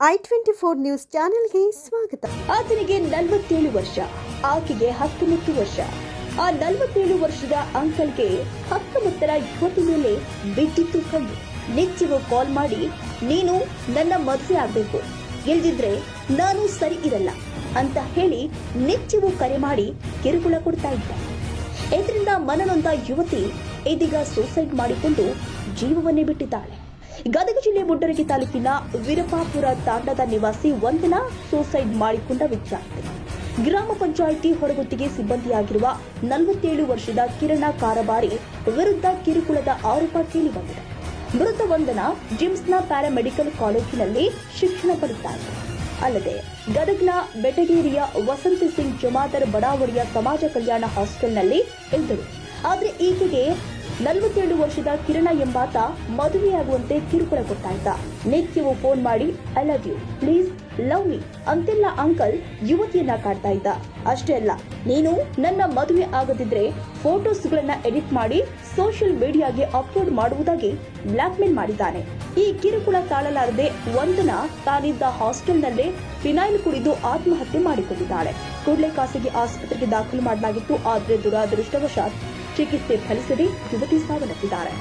I twenty four news ಚಾನೆಲ್ಗೆ ಸ್ವಾಗತ. ಆತನಿಗೆ ನಲವತ್ತೇಳು ವರ್ಷ, ಆಕೆಗೆ ಹತ್ತೊಂಬತ್ತು ವರ್ಷ. ಆ ನಲವತ್ತೇಳು ವರ್ಷದ ಅಂಕಲ್ಗೆ ಹತ್ತೊಂಬತ್ತರ ಯುವತಿ ಮೇಲೆ ಬಿದ್ದಿತ್ತು ಕಣ್ಣು. ನಿತ್ಯವೂ ಕಾಲ್ ಮಾಡಿ, ನೀನು ನನ್ನ ಮದುವೆ ಆಗಬೇಕು. ಇಲ್ದಿದ್ರೆ ನಾನು ಸರಿ ಇರಲ್ಲ ಅಂತ ಹೇಳಿ ನಿತ್ಯವೂ ಕರೆ ಮಾಡಿ ಕಿರುಕುಳ ಕೊಡ್ತಾ ಇದ್ದ. ಇದರಿಂದ ಮನನೊಂದ ಯುವತಿ ಇದೀಗ ಸೂಸೈಡ್ ಮಾಡಿಕೊಂಡು ಜೀವವನ್ನೇ ಬಿಟ್ಟಿದ್ದಾಳೆ. ಗದಗ ಜಿಲ್ಲೆ ಮುಂಡರಗಿ ತಾಲೂಕಿನ ವೀರಪಾಪುರ ತಾಂಡದ ನಿವಾಸಿ ವಂದನ ಸೂಸೈಡ್ ಮಾಡಿಕೊಂಡ ವಿದ್ಯಾರ್ಥಿ. ಗ್ರಾಮ ಪಂಚಾಯಿತಿ ಹೊರಗುತ್ತಿಗೆ ಸಿಬ್ಬಂದಿಯಾಗಿರುವ ನಲವತ್ತೇಳು ವರ್ಷದ ಕಿರಣ ಕಾರಬಾರಿ ವಿರುದ್ಧ ಕಿರುಕುಳದ ಆರೋಪ ಕೇಳಿಬಂದಿದೆ. ಮೃತ ವಂದನ ಜಿಮ್ಸ್ನ ಪ್ಯಾರಾಮೆಡಿಕಲ್ ಕಾಲೇಜಿನಲ್ಲಿ ಶಿಕ್ಷಣ ಪಡೆದಿದ್ದಾರೆ ಅಲ್ಲದೆ ಗದಗ್ನ ಬೆಟಗೇರಿಯ ವಸಂತ ಸಿಂಗ್ ಜಮಾದರ್ ಬಡಾವಣೆಯ ಸಮಾಜ ಕಲ್ಯಾಣ ಹಾಸ್ಟೆಲ್ನಲ್ಲಿ ಇದ್ದರು. ಆದರೆ ಈಕೆಗೆ ನಲವತ್ತೇಳು ವರ್ಷದ ಕಿರಣ ಎಂಬಾತ ಮದುವೆಯಾಗುವಂತೆ ಕಿರುಕುಳ ಕೊಡ್ತಾ ನಿತ್ಯವೂ ಫೋನ್ ಮಾಡಿ I love you please love me ಅಂತೆಲ್ಲ ಅಂಕಲ್ ಯುವತಿಯನ್ನ ಕಾಡ್ತಾ ಇದ್ದ. ಅಷ್ಟೇ ಅಲ್ಲ, ನೀನು ನನ್ನ ಮದುವೆ ಆಗದಿದ್ರೆ ಫೋಟೋಸ್ಗಳನ್ನ ಎಡಿಟ್ ಮಾಡಿ ಸೋಷಿಯಲ್ ಮೀಡಿಯಾಗೆ ಅಪ್ಲೋಡ್ ಮಾಡುವುದಾಗಿ ಬ್ಲಾಕ್ ಮೇಲ್ ಮಾಡಿದ್ದಾನೆ. ಈ ಕಿರುಕುಳ ತಾಳಲಾರದೆ ವಂದನ ತಾನಿದ್ದ ಹಾಸ್ಟೆಲ್ನಲ್ಲೇ ಫಿನೈಲ್ ಕುಡಿದು ಆತ್ಮಹತ್ಯೆ ಮಾಡಿಕೊಂಡಿದ್ದಾಳೆ. ಕೂಡಲೇ ಖಾಸಗಿ ಆಸ್ಪತ್ರೆಗೆ ದಾಖಲು ಮಾಡಲಾಗಿತ್ತು, ಆದರೆ ದುರಾದೃಷ್ಟವಶಾತ್ ಚಿಕಿತ್ಸೆ ಫಲಿಸದೆ ಯುವತಿ ಸಾವನ್ನಪ್ಪಿದ್ದಾರೆ